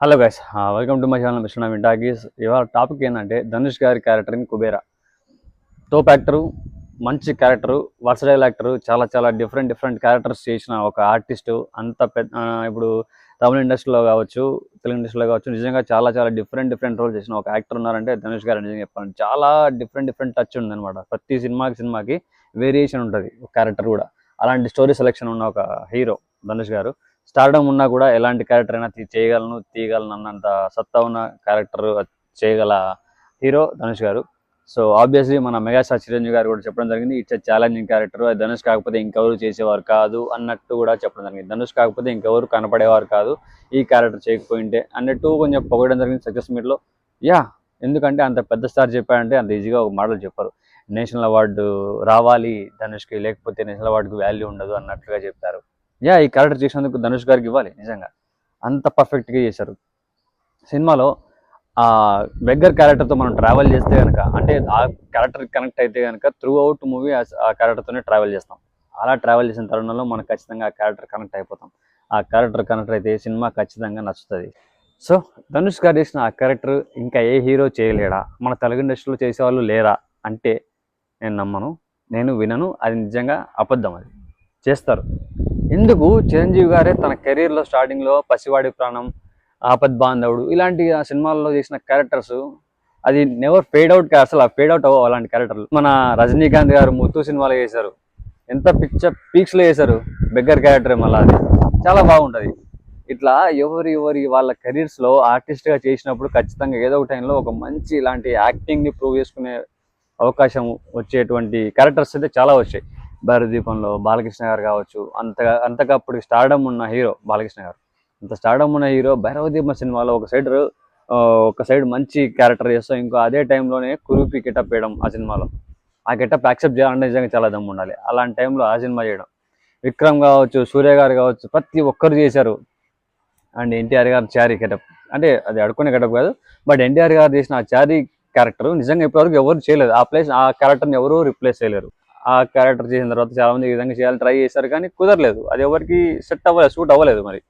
Hello guys welcome to my channel mister Naveen ఇవాళ topic ఏంటంటే Dhanush garu character in Kubera top actor మంచి character versatile actor చాలా చాలా different different characters చేసిన ఒక artist అంత పెద్ద ఇప్పుడు తమిళ ఇండస్ట్రీలో కావచ్చు తెలుగు ఇండస్ట్రీలో కావచ్చు నిజంగా చాలా చాలా డిఫరెంట్ డిఫరెంట్ రోల్ చేసిన ఒక యాక్టర్ ఉన్నారంటే ధనుష్ గారు నిజంగా చెప్పాను చాలా డిఫరెంట్ డిఫరెంట్ టచ్ ఉందన్నమాట. ప్రతి సినిమాకి సినిమాకి వేరియేషన్ ఉంటుంది ఒక క్యారెక్టర్ కూడా. అలాంటి స్టోరీ సెలెక్షన్ ఉన్న ఒక హీరో ధనుష్ గారు. స్టార్డమ్ ఉన్నా కూడా ఎలాంటి క్యారెక్టర్ అయినా చేయగలను తీయగలను అన్నంత సత్తా ఉన్న క్యారెక్టర్ చేయగల hero Dhanush garu. So obviously మన మెగాస్టార్ చిరంజీవి గారు కూడా చెప్పడం జరిగింది ఇట్స్ ఛాలెంజింగ్ క్యారెక్టర్ అది ధనుష్ కాకపోతే ఇంకెవరు చేసేవారు కాదు అన్నట్టు కూడా చెప్పడం జరిగింది. ధనుష్ కాకపోతే ఇంకెవరు కనపడేవారు కాదు ఈ క్యారెక్టర్ చేయకపోయింటే. అన్నట్టు కొంచెం పొగడం జరిగింది సక్సెస్ మీట్లో. యా ఎందుకంటే అంత పెద్ద స్టార్ చెప్పారంటే అంత ఈజీగా ఒక మాటలు చెప్పారు. నేషనల్ అవార్డు రావాలి ధనుష్కి లేకపోతే నేషనల్ అవార్డుకి వాల్యూ ఉండదు అన్నట్లుగా చెప్పారు. యా ఈ క్యారెక్టర్ చేసినందుకు ధనుష్ గారికి ఇవ్వాలి నిజంగా. అంత పర్ఫెక్ట్గా చేశారు. సినిమాలో ఆ బెగ్గర్ క్యారెక్టర్తో మనం ట్రావెల్ చేస్తే కనుక అంటే ఆ క్యారెక్టర్ కనెక్ట్ అయితే కనుక త్రూ అవుట్ మూవీ ఆ క్యారెక్టర్తోనే ట్రావెల్ చేస్తాం. అలా ట్రావెల్ చేసిన తరుణంలో మనం ఖచ్చితంగా ఆ క్యారెక్టర్ కనెక్ట్ అయిపోతాం. ఆ క్యారెక్టర్ కనెక్ట్ అయితే సినిమా ఖచ్చితంగా నచ్చుతుంది. సో ధనుష్ గారు చేసిన ఆ క్యారెక్టర్ ఇంకా ఏ హీరో చేయలేడా? మన తెలుగు ఇండస్ట్రీలో చేసేవాళ్ళు లేరా? అంటే నేను నమ్మను నేను వినను అది నిజంగా అబద్ధం అది. చేస్తారు. ఎందుకు చిరంజీవి గారే తన కెరీర్లో స్టార్టింగ్లో పసివాడి ప్రాణం ఆపద్ బాంధవుడు ఇలాంటి ఆ సినిమాల్లో చేసిన క్యారెక్టర్స్ అది నెవర్ ఫేడ్ అవుట్ అసలు ఫేడ్ అవుట్ అవ్వవు అలాంటి క్యారెక్టర్లు మన రజనీకాంత్ గారు ముత్తు సినిమాలో చేశారు. ఎంత పిచ్చ పీక్స్లో చేశారు. బెగ్గర్ క్యారెక్టర్ మళ్ళీ అది. చాలా బాగుంటుంది. ఇట్లా ఎవరి ఎవరి వాళ్ళ కెరీర్స్లో ఆర్టిస్ట్గా చేసినప్పుడు ఖచ్చితంగా ఏదో ఒక టైంలో ఒక మంచి ఇలాంటి యాక్టింగ్ని ప్రూవ్ చేసుకునే అవకాశం వచ్చేటువంటి క్యారెక్టర్స్ అయితే చాలా వచ్చాయి. భారతీపంలో బాలకృష్ణ గారు కావచ్చు అంతగా అంతగా అప్పుడు స్టార్డమ్ ఉన్న హీరో బాలకృష్ణ గారు. అంత స్టార్డమ్ ఉన్న హీరో భైరవదీపం సినిమాలో ఒక సైడ్ ఒక సైడ్ మంచి క్యారెక్టర్ చేస్తాం ఇంకో అదే టైంలోనే కురూపి గెటప్ వేయడం ఆ సినిమాలో. ఆ గెటప్ యాక్సెప్ట్ చేయాలంటే నిజంగా చాలా దమ్ము ఉండాలి. అలాంటి టైంలో ఆ సినిమా చేయడం. విక్రమ్ కావచ్చు సూర్య గారు కావచ్చు ప్రతి ఒక్కరు చేశారు. అండ్ ఎన్టీఆర్ గారు చారీ గెటప్. అంటే అది అడుకునే గెటప్ కాదు బట్ ఎన్టీఆర్ గారు చేసిన ఆ చారీ క్యారెక్టర్ నిజంగా ఇప్పటివరకు ఎవరు చేయలేదు. ఆ ప్లేస్ ఆ క్యారెక్టర్ని ఎవరు రిప్లేస్ చేయలేరు. ఆ క్యారెక్టర్ చేసిన తర్వాత చాలా మంది ఈ విధంగా చేయాలని ట్రై చేశారు కానీ కుదరలేదు. అది ఎవరికి సెట్ అవ్వలేదు సూట్ అవ్వలేదు మరి.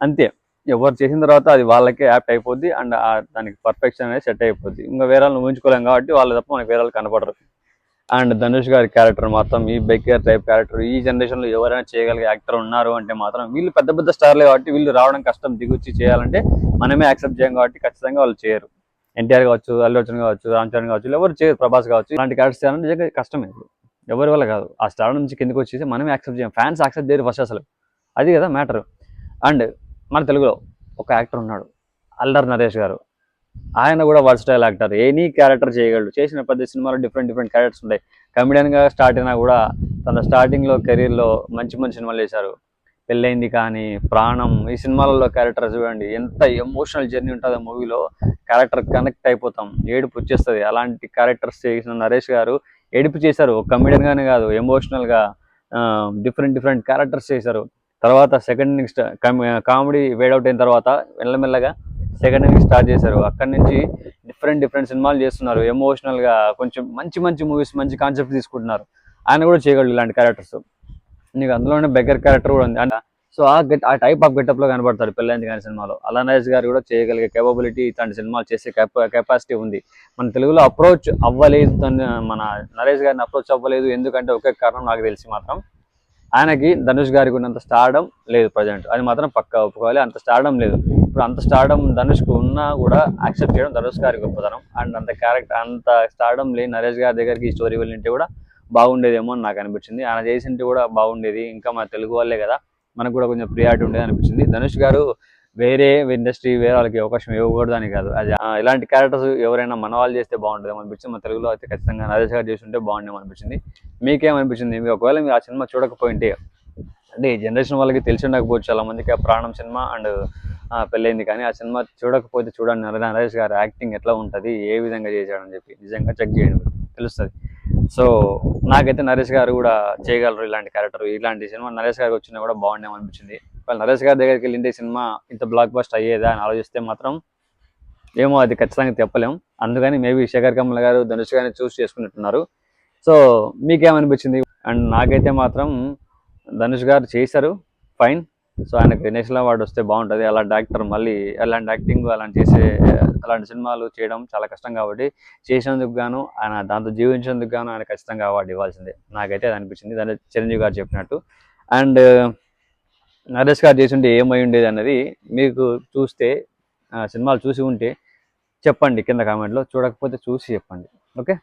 అంతే. ఎవరు చేసిన తర్వాత అది వాళ్ళకే యాప్ట్ అయిపోద్ది అండ్ దానికి పర్ఫెక్షన్ అనేది సెట్ అయిపోద్ది. ఇంకా వేరే వాళ్ళని ఊహించుకోలేం కాబట్టి వాళ్ళు తప్ప మనకి వేరే వాళ్ళు కనపడరు. అండ్ ధనుష్ గారి క్యారెక్టర్ మాత్రం ఈ బెక్కర్ టైప్ క్యారెక్టర్ ఈ జనరేషన్లో ఎవరైనా చేయగలిగే యాక్టర్ ఉన్నారు అంటే మాత్రం వీళ్ళు పెద్ద పెద్ద స్టార్లే కాబట్టి వీళ్ళు రావడం కష్టం దిగుచ్చి చేయాలంటే మనమే యాక్సెప్ట్ చేయం కాబట్టి ఖచ్చితంగా వాళ్ళు చేయరు. ఎన్టీఆర్ కావచ్చు అల్లు అర్జున్ కావచ్చు రామ్ చరణ్ కావచ్చు ఎవరు చేయరు ప్రభాస్ కావచ్చు ఇలాంటి క్యారెక్టర్స్ చేయాలంటే నిజంగా కష్టమే. ఇప్పుడు ఎవరి వల్ల కాదు. ఆ స్టార్ నుంచి కిందకి వచ్చేసి మనమే యాక్సెప్ట్ చేయం. ఫ్యాన్స్ యాక్సెప్ట్ చేయరు ఫస్ట్ అసలు. అది కదా మ్యాటర్ అండ్ మన తెలుగులో ఒక యాక్టర్ ఉన్నాడు. అల్లర్ నరేష్ గారు. ఆయన కూడా వర్స్టైల్ యాక్టర్ ఎనీ క్యారెక్టర్ చేయగలడు. చేసిన పెద్ద సినిమాలో డిఫరెంట్ డిఫరెంట్ క్యారెక్టర్స్ ఉంటాయి. కమెడియన్గా స్టార్ట్ అయినా కూడా తన స్టార్టింగ్లో కెరీర్లో మంచి మంచి సినిమాలు చేశారు. పెళ్ళైంది కానీ ప్రాణం. ఈ సినిమాలలో క్యారెక్టర్ చూడండి. ఎంత ఎమోషనల్ జర్నీ ఉంటుందో మూవీలో క్యారెక్టర్ కనెక్ట్ అయిపోతాం. ఏడుపు వచ్చేస్తుంది. అలాంటి క్యారెక్టర్స్ చేసిన నరేష్ గారు ఏడుపు చేశారు. ఒక కమెడియన్గానే కాదు ఎమోషనల్గా డిఫరెంట్ డిఫరెంట్ క్యారెక్టర్స్ చేశారు. తర్వాత సెకండ్ ఇన్నింగ్ కామెడీ వేడౌట్ అయిన తర్వాత మెల్లమెల్లగా సెకండ్ ఇన్నింగ్ స్టార్ట్ చేశారు. అక్కడి నుంచి డిఫరెంట్ డిఫరెంట్ సినిమాలు చేస్తున్నారు. ఎమోషనల్గా కొంచెం మంచి మంచి మూవీస్ మంచి కాన్సెప్ట్ తీసుకుంటున్నారు. ఆయన కూడా చేయగలడు ఇలాంటి క్యారెక్టర్స్ నీకు అందులోనే బెగ్గర్ క్యారెక్టర్ కూడా ఉంది. అంటే సో ఆ గెట్ ఆ టైప్ ఆఫ్ గెటప్లో కనబడతాడు పెళ్ళైంది కానీ సినిమాలో. అలా నరేష్ గారు కూడా చేయగలిగే కేపబిలిటీ ఇట్లాంటి సినిమాలు చేసే కెపాసిటీ ఉంది. మన తెలుగులో అప్రోచ్ అవ్వలేదు మన నరేష్ గారిని అప్రోచ్ అవ్వలేదు. ఎందుకంటే ఒకే కారణం నాకు తెలిసి మాత్రం ఆయనకి ధనుష్ గారికి ఉన్నంత స్టార్డం లేదు ప్రజెంట్ అది మాత్రం పక్కా ఒప్పుకోవాలి. అంత స్టార్డం లేదు. ఇప్పుడు అంత స్టార్డం ధనుష్కు ఉన్నా కూడా యాక్సెప్ట్ చేయడం ధనుష్ గారి గొప్పతనం. అండ్ అంత క్యారెక్టర్ అంత స్టార్డం లేని నరేష్ గారి దగ్గరికి ఈ స్టోరీ వెళ్ళింటే కూడా బాగుండేదేమో అని నాకు అనిపించింది. ఆయన చేసింటే కూడా బాగుండేది. ఇంకా మన తెలుగు వాళ్ళే కదా. మనకు కూడా కొంచెం ప్రియారిటీ ఉండేది అనిపించింది. ధనుష్ గారు వేరే ఇండస్ట్రీ వేరే వాళ్ళకి అవకాశం ఇవ్వకూడదు అని కాదు. అది ఇలాంటి క్యారెక్టర్స్ ఎవరైనా మన వాళ్ళు చేస్తే బాగుంటుంది అనిపించింది. మన తెలుగులో అయితే ఖచ్చితంగా నరేష్ గారు చేస్తుంటే బాగుండేమో అనిపించింది. మీకేమనిపించింది? మీరు ఒకవేళ మీరు ఆ సినిమా చూడకపోయింటే అంటే ఈ జనరేషన్ వాళ్ళకి తెలిసి ఉండకపోవచ్చు చాలా మందికి ఆ ప్రాణం సినిమా అండ్ పెళ్ళైంది కానీ ఆ సినిమా చూడకపోతే చూడండి. నరేష్ గారు యాక్టింగ్ ఎట్లా ఉంటుంది? ఏ విధంగా చేశాడని చెప్పి నిజంగా చెక్ చేయండి. తెలుస్తుంది. సో నాకైతే నరేష్ గారు కూడా చేయగలరు ఇలాంటి క్యారెక్టర్ ఇలాంటి సినిమా నరేష్ గారికి వచ్చినా కూడా బాగుండేమో అనిపించింది. వాళ్ళు నరేష్ గారి దగ్గరికి వెళ్ళింటే సినిమా ఇంత బ్లాక్ బస్ట్ అయ్యేదా అని ఆలోచిస్తే మాత్రం ఏమో అది ఖచ్చితంగా చెప్పలేం. అందుకని మేబీ శేఖర్ కమల్ గారు ధనుష్ గారిని చూస్ చేసుకున్నట్టున్నారు. సో మీకేమనిపించింది? అండ్ నాకైతే మాత్రం ధనుష్ గారు చేశారు. ఫైన్ సో ఆయన నేషనల్ అవార్డు వస్తే బాగుంటుంది. అలాంటి యాక్టర్ మళ్ళీ అలాంటి యాక్టింగ్ అలాంటి చేసే అలాంటి సినిమాలు చేయడం చాలా కష్టం కాబట్టి చేసినందుకు గాను ఆయన దాంతో జీవించినందుకు గాను ఆయన ఖచ్చితంగా అవార్డు ఇవ్వాల్సిందే. నాకైతే అది అనిపించింది. దాని చిరంజీవి గారు చెప్పినట్టు. అండ్ నరేష్ గారు చేసింటే ఏమై ఉండేది అన్నది మీకు చూస్తే సినిమాలు చూసి ఉంటే చెప్పండి కింద కామెంట్లో. చూడకపోతే చూసి చెప్పండి. ఓకే?